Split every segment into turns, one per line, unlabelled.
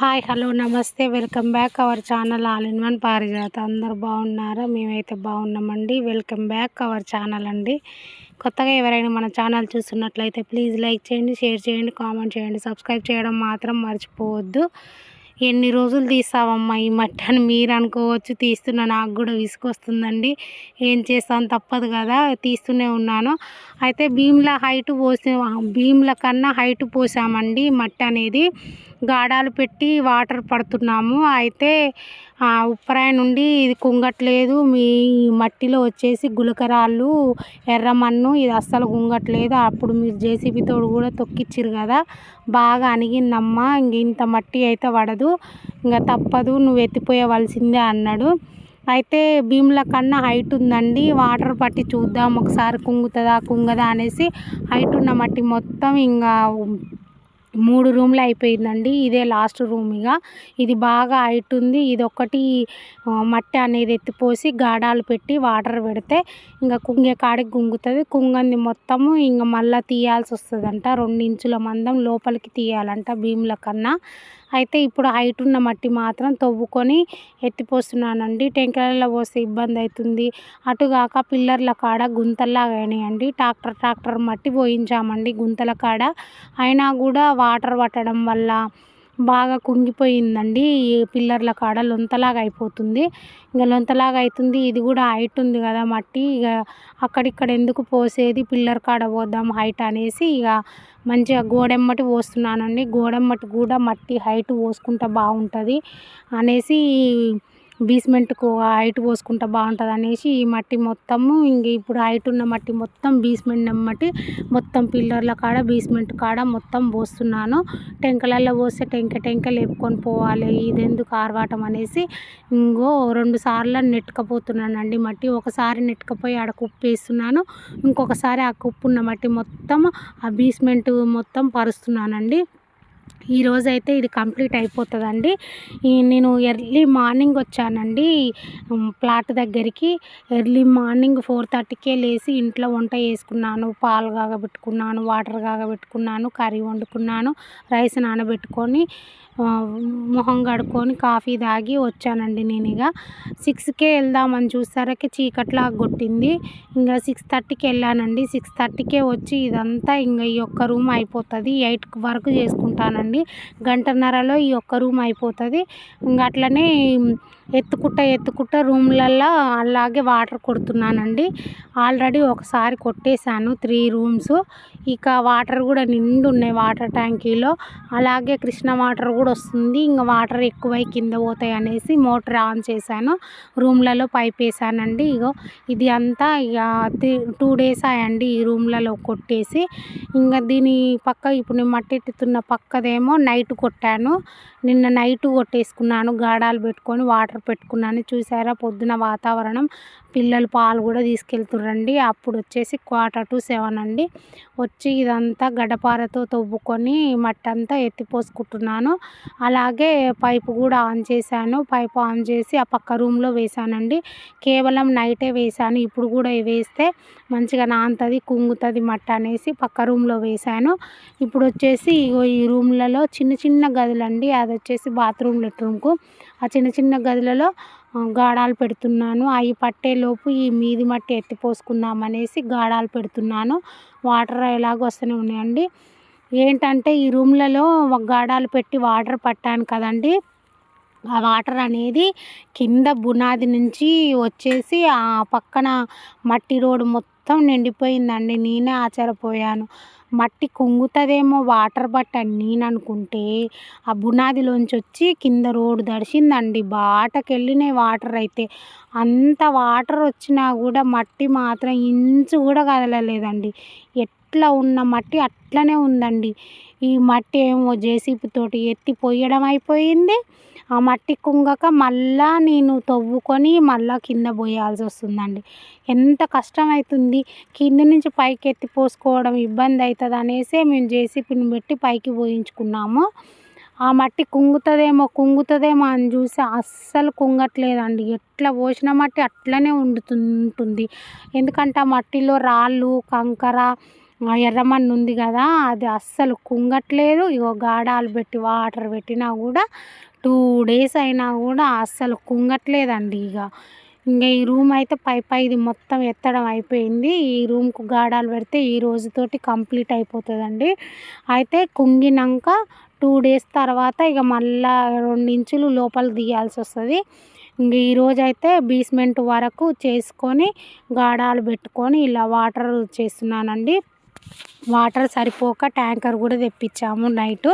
Hi hello నమస్తే. Welcome back our channel all in one Parijata. అందరు బాగున్నారా? మేమైతే బాగున్నామండి. వెల్కమ్ బ్యాక్ అవర్ ఛానల్ అండి. కొత్తగా ఎవరైనా మన ఛానల్ చూస్తున్నట్లయితే ప్లీజ్ లైక్ చేయండి షేర్ చేయండి కామెంట్ చేయండి. సబ్స్క్రైబ్ చేయడం మాత్రం మర్చిపోవద్దు. ఎన్ని రోజులు తీస్తావమ్మా ఈ మట్టని మీరు అనుకోవచ్చు తీస్తున్నా నాకు కూడా విసుకొస్తుందండి ఏం చేస్తాను తప్పదు కదా. తీస్తూనే ఉన్నాను. అయితే భీమ్ల హైట్ పోసి భీమ్ల కన్నా హైట్ పోసామండి మట్టి అనేది గాడాలు పెట్టి వాటర్ పడుతున్నాము. అయితే ఉప్పరాయి నుండి ఇది కుంగట్లేదు. మీ మట్టిలో వచ్చేసి గులకరాళ్ళు ఎర్రమన్ను ఇది అస్సలు కుంగట్లేదు. అప్పుడు మీరు జేసీబీతో కూడా తొక్కిచ్చారు కదా. బాగా అణిగిందమ్మా. ఇంక ఇంత మట్టి అయితే పడదు ఇంకా తప్పదు. నువ్వు ఎత్తిపోయవలసిందే అన్నాడు. అయితే భీముల కన్నా హైట్ ఉందండి. వాటర్ పట్టి చూద్దాం. ఒకసారి కుంగుతుందా కుంగదా అనేసి హైట్ ఉన్న మట్టి మొత్తం ఇంకా మూడు రూమ్లు అయిపోయిందండి. ఇదే లాస్ట్ రూమ్ ఇక. ఇది బాగా హైట్ ఉంది ఇది ఒకటి మట్టి అనేది ఎత్తిపోసి గాడాలు పెట్టి వాటర్ పెడితే ఇంకా కుంగే కాడికి గుంగుతుంది. కుంగంది మొత్తము ఇంకా మళ్ళీ తీయాల్సి వస్తుందంట. రెండు ఇంచుల మందం లోపలికి తీయాలంట భీముల కన్నా. అయితే ఇప్పుడు హైట్ ఉన్న మట్టి మాత్రం తవ్వుకొని ఎత్తిపోస్తున్నానండి. టెంకలలో పోస్తే ఇబ్బంది అవుతుంది. అటుగాక పిల్లర్ల కాడ గుంతల్లాగా అయినాయండి. ట్రాక్టర్ ట్రాక్టర్ మట్టి పోయించామండి గుంతల కాడ. అయినా కూడా వాటర్ పట్టడం వల్ల బాగా కుంగిపోయిందండి. ఈ పిల్లర్ల కాడ లొంతలాగా అయిపోతుంది. ఇంకా లొంతలాగా అవుతుంది ఇది కూడా హైట్ ఉంది కదా మట్టి. ఇక అక్కడిక్కడ ఎందుకు పోసేది? పిల్లర్ కాడ పోద్దాం హైట్ అనేసి ఇక మంచిగా గోడెమ్మటి పోస్తున్నానండి. గోడెమ్మటి కూడా మట్టి హైట్ పోసుకుంటే బాగుంటుంది అనేసి బీస్మెంట్కు హైట్ పోసుకుంటే బాగుంటుంది అనేసి ఈ మట్టి మొత్తము ఇంక ఇప్పుడు హైట్ ఉన్న మట్టి మొత్తం బీస్మెంట్ మట్టి మొత్తం పిల్లర్ల కాడ బీస్మెంట్ కాడ మొత్తం పోస్తున్నాను. టెంకలలో పోస్తే టెంక టెంక లేపుకొని పోవాలి. ఇదెందుకు ఆర్వాటం అనేసి ఇంకో రెండు సార్లు నెట్టుకపోతున్నానండి మట్టి. ఒకసారి నెట్టుకపోయి ఆడ కుప్పు వేస్తున్నాను. ఇంకొకసారి ఆ కుప్పు ఉన్న మట్టి మొత్తం ఆ బీస్మెంట్ మొత్తం పరుస్తున్నానండి. ఈరోజు అయితే ఇది కంప్లీట్ అయిపోతుందండి. నేను ఎర్లీ మార్నింగ్ వచ్చానండి ప్లాట్ దగ్గరికి. ఎర్లీ మార్నింగ్ ఫోర్ థర్టీకే లేచి ఇంట్లో వంట చేసుకున్నాను. పాలు కాగబెట్టుకున్నాను వాటర్ కాగబెట్టుకున్నాను కర్రీ వండుకున్నాను రైస్ నానబెట్టుకొని మొహం కడుక్కొని కాఫీ తాగి వచ్చానండి నేను ఇక సిక్స్కే వెళ్దామని చూసరికి చీకట్లా కొట్టింది ఇంకా సిక్స్ థర్టీకి వెళ్ళానండి. సిక్స్ థర్టీకే వచ్చి ఇదంతా ఇంకా ఈ ఒక్క రూమ్ అయిపోతుంది. ఎయిట్ వరకు చేసుకుంటానండి. గంటన్నరలో ఈ ఒక్క రూమ్ అయిపోతుంది. ఇంకా అట్లనే ఎత్తుకుంటా ఎత్తుకుంటా రూమ్లల్లో అలాగే వాటర్ కొడుతున్నానండి. ఆల్రెడీ ఒకసారి కొట్టేశాను త్రీ రూమ్స్. ఇక వాటర్ కూడా నిండు ఉన్నాయి వాటర్ ట్యాంకీలో. అలాగే కృష్ణ వాటర్ కూడా వస్తుంది. ఇంకా వాటర్ ఎక్కువై కింద పోతాయి అనేసి మోటార్ ఆన్ చేశాను. రూమ్లలో పైప్ వేసానండి ఇగో ఇది అంతా ఇక టూ డేస్ అయ్యండి ఈ రూమ్లలో కొట్టేసి. ఇంకా దీని పక్క ఇప్పుడు నేను మట్టెట్టుతున్న పక్కదేమో నైట్ కొట్టాను. నిన్న నైట్ కొట్టేసుకున్నాను గాడాలు పెట్టుకొని వాటర్ పెట్టుకున్నాను. చూసారా పొద్దున వాతావరణం పిల్లలు పాలు కూడా తీసుకెళ్తుర్రండి. అప్పుడు వచ్చేసి క్వార్టర్ టు సెవెన్ అండి. వచ్చి ఇదంతా గడ్డపారతో తవ్వుకొని మట్టి అంతా ఎత్తిపోసుకుంటున్నాను అలాగే పైపు కూడా ఆన్ చేశాను. పైపు ఆన్ చేసి ఆ పక్క రూమ్లో వేసానండి కేవలం నైటే వేసాను ఇప్పుడు కూడా వేస్తే మంచిగా నానుతుంది కుంగుతుంది మట్ట అనేసి పక్క రూమ్లో వేసాను ఇప్పుడు వచ్చేసి ఈ రూమ్లలో చిన్న చిన్న గదులండి. అది వచ్చేసి బాత్రూమ్ లెట్రూమ్కు ఆ చిన్న చిన్న గదులలో గాడాలు పెడుతున్నాను. అవి పట్టేలోపు ఈ మీది మట్టి ఎత్తిపోసుకుందాం అనేసి గాడాలు పెడుతున్నాను. వాటర్ ఎలాగో వస్తూనే ఉన్నాయండి. ఏంటంటే ఈ రూమ్లలో గాడాలు పెట్టి వాటర్ పట్టాను కదండి. ఆ వాటర్ అనేది కింద బునాది నుంచి వచ్చేసి ఆ పక్కన మట్టి రోడ్డు మొత్తం మొత్తం నిండిపోయిందండి. నేనే ఆశ్చర్యపోయాను. మట్టి కుంగుతుందేమో వాటర్ బట్ అని నేను అనుకుంటే ఆ బునాదిలోంచి వచ్చి కింద రోడ్డు దడిచిందండి బాటకెళ్ళినాయి వాటర్ అయితే అంత వాటర్ వచ్చినా కూడా మట్టి మాత్రం ఇంచు కూడా కదలలేదండి. అట్లా ఉన్న మట్టి అట్లనే ఉందండి. ఈ మట్టి ఏమో జేసీబీ తోటి ఎత్తి పొయ్యడం అయిపోయింది. ఆ మట్టి కుంగక మళ్ళా నేను తవ్వుకొని మళ్ళా కింద పోయాల్సి వస్తుందండి. ఎంత కష్టం అవుతుంది కింద నుంచి పైకి ఎత్తి పోసుకోవడం ఇబ్బంది అవుతుంది అనేసి మేము జేసీబీని పెట్టి పైకి పోయించుకున్నాము. ఆ మట్టి కుంగుతుందేమో కుంగుతుందేమో అని చూసి అస్సలు కుంగట్లేదండి. ఎట్లా పోసిన మట్టి అట్లనే ఉండుతుంటుంది ఎందుకంటే ఆ మట్టిలో రాళ్ళు కంకర ఎర్రమన్ను ఉంది కదా అది అస్సలు కుంగట్లేదు. ఇగో గాడాలు పెట్టి వాటర్ పెట్టినా కూడా టూ డేస్ అయినా కూడా అస్సలు కుంగట్లేదండి ఇక ఇంకా ఈ రూమ్ అయితే పై పైది మొత్తం ఎత్తడం అయిపోయింది. ఈ రూమ్కు గాడాలు పెడితే ఈ రోజుతోటి కంప్లీట్ అయిపోతుందండి. అయితే కుంగినాక టూ డేస్ తర్వాత ఇక మళ్ళా రెండు ఇంచులు లోపల తీయాల్సి వస్తుంది. ఇంక ఈరోజు అయితే బీస్మెంట్ వరకు చేసుకొని గాడాలు పెట్టుకొని ఇలా వాటర్ చేస్తున్నానండి. వాటర్ సరిపోక ట్యాంకర్ కూడా తెప్పించాము. నైటు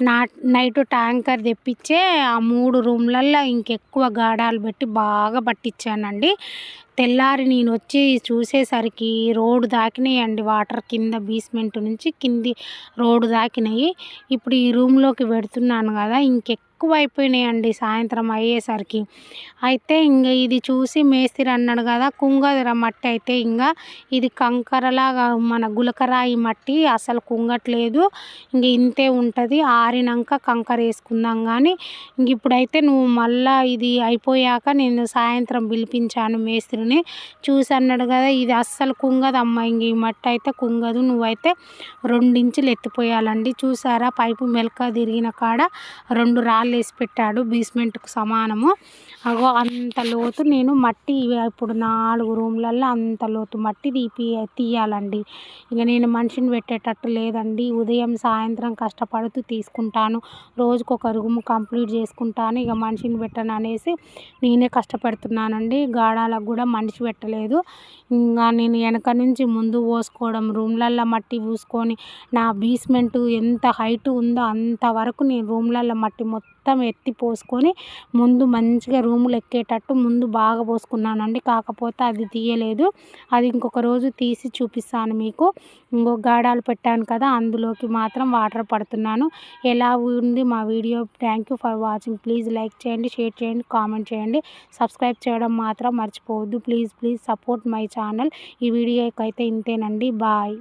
నా నైట్ ట్యాంకర్ తెప్పించే ఆ మూడు రూమ్లల్లో ఇంకెక్కువ గాడాలు పెట్టి బాగా పట్టించానండి. తెల్లారి నేను వచ్చి చూసేసరికి రోడ్డు దాకినాయండి. వాటర్ కింద బీస్మెంట్ నుంచి కింది రోడ్డు దాకినాయి. ఇప్పుడు ఈ రూమ్లోకి పెడుతున్నాను కదా ఇంకెక్ ఎక్కువ అయిపోయినాయండి సాయంత్రం అయ్యేసరికి. అయితే ఇంక ఇది చూసి మేస్త్రి అన్నాడు కదా కుంగదురా మట్టి అయితే ఇంకా ఇది కంకరలాగా మన గులకరాయి మట్టి అసలు కుంగట్లేదు. ఇంక ఇంతే ఉంటుంది ఆరినాక కంకర వేసుకుందాం కానీ ఇంక ఇప్పుడైతే నువ్వు మళ్ళా ఇది అయిపోయాక నేను సాయంత్రం పిలిపించాను మేస్త్రిని. చూసి అన్నాడు కదా ఇది అస్సలు కుంగదమ్మా ఇంక ఈ మట్టి అయితే కుంగదు నువ్వైతే రెండించులు ఎత్తిపోయాలండి. చూసారా పైపు మెలక తిరిగిన కాడ రెండు రాళ్ళు రాళ్ళు వేసి పెట్టాడు బేస్మెంట్కు సమానము. అగో అంత లోతు నేను మట్టి ఇప్పుడు నాలుగు రూమ్లల్లో అంత లోతు మట్టి తీపి తీయాలండి. ఇక నేను మనిషిని పెట్టేటట్టు లేదండి. ఉదయం సాయంత్రం కష్టపడుతూ తీసుకుంటాను. రోజుకొక రూమ్ కంప్లీట్ చేసుకుంటాను. ఇక మనిషిని పెట్టను అనేసి నేనే కష్టపడుతున్నానండి. గాడాలకు కూడా మనిషి పెట్టలేదు. ఇంకా నేను వెనక నుంచి ముందు పోసుకోవడం రూమ్లల్లో మట్టి పూసుకొని నా బేస్మెంట్ ఎంత హైట్ ఉందో అంతవరకు నేను రూమ్లల్లో మట్టి మొత్తం మొత్తం ఎత్తి పోసుకొని ముందు మంచిగా రూములు ఎక్కేటట్టు ముందు బాగా పోసుకున్నానండి. కాకపోతే అది తీయలేదు. అది ఇంకొక రోజు తీసి చూపిస్తాను మీకు. ఇంకొక గాడాలు పెట్టాను కదా అందులోకి మాత్రం వాటర్ పడుతున్నాను. ఎలా ఉంది మా video? Thank you for watching please like చేయండి షేర్ చేయండి కామెంట్ చేయండి. సబ్స్క్రైబ్ చేయడం మాత్రం మర్చిపోవద్దు. Please please support my channel ఈ వీడియోకి అయితే ఇంతేనండి. బాయ్